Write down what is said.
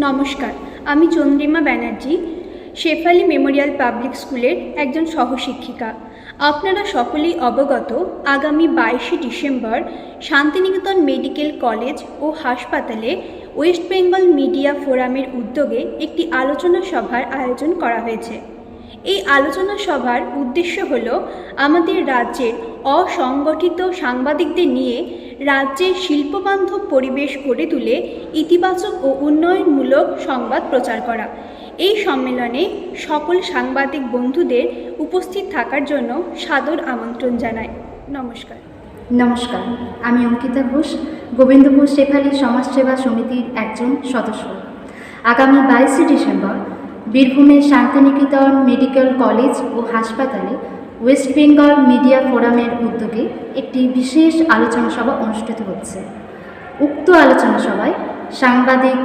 নমস্কার, আমি Chandrima Banerjee, Shefali memorial public স্কুলের একজন সহশিক্ষিকা। আপনারা সকলেই অবগত, আগামী বাইশে ডিসেম্বর শান্তিনিকেতন মেডিকেল কলেজ ও হাসপাতালে ওয়েস্ট বেঙ্গল মিডিয়া ফোরামের উদ্যোগে একটি আলোচনা সভার আয়োজন করা হয়েছে। এই আলোচনা সভার উদ্দেশ্য হল, আমাদের রাজ্যের অসংগঠিত সাংবাদিকদের নিয়ে রাজ্যের শিল্পবান্ধব পরিবেশ গড়ে তুলে ইতিবাচক ও উন্নয়নমূলক সংবাদ প্রচার করা। এই সম্মেলনে সকল সাংবাদিক বন্ধুদের উপস্থিত থাকার জন্য সাদর আমন্ত্রণ জানাই। নমস্কার। নমস্কার, আমি অঙ্কিতা ঘোষ, গোবিন্দপুর শেফালি সমাজসেবা সমিতির একজন সদস্য। আগামী বাইশে ডিসেম্বর বীরভূমের শান্তিনিকেতন মেডিকেল কলেজ ও হাসপাতালে ওয়েস্ট বেঙ্গল মিডিয়া ফোরামের উদ্যোগে একটি বিশেষ আলোচনা সভা অনুষ্ঠিত হচ্ছে। উক্ত আলোচনা সভায় সাংবাদিক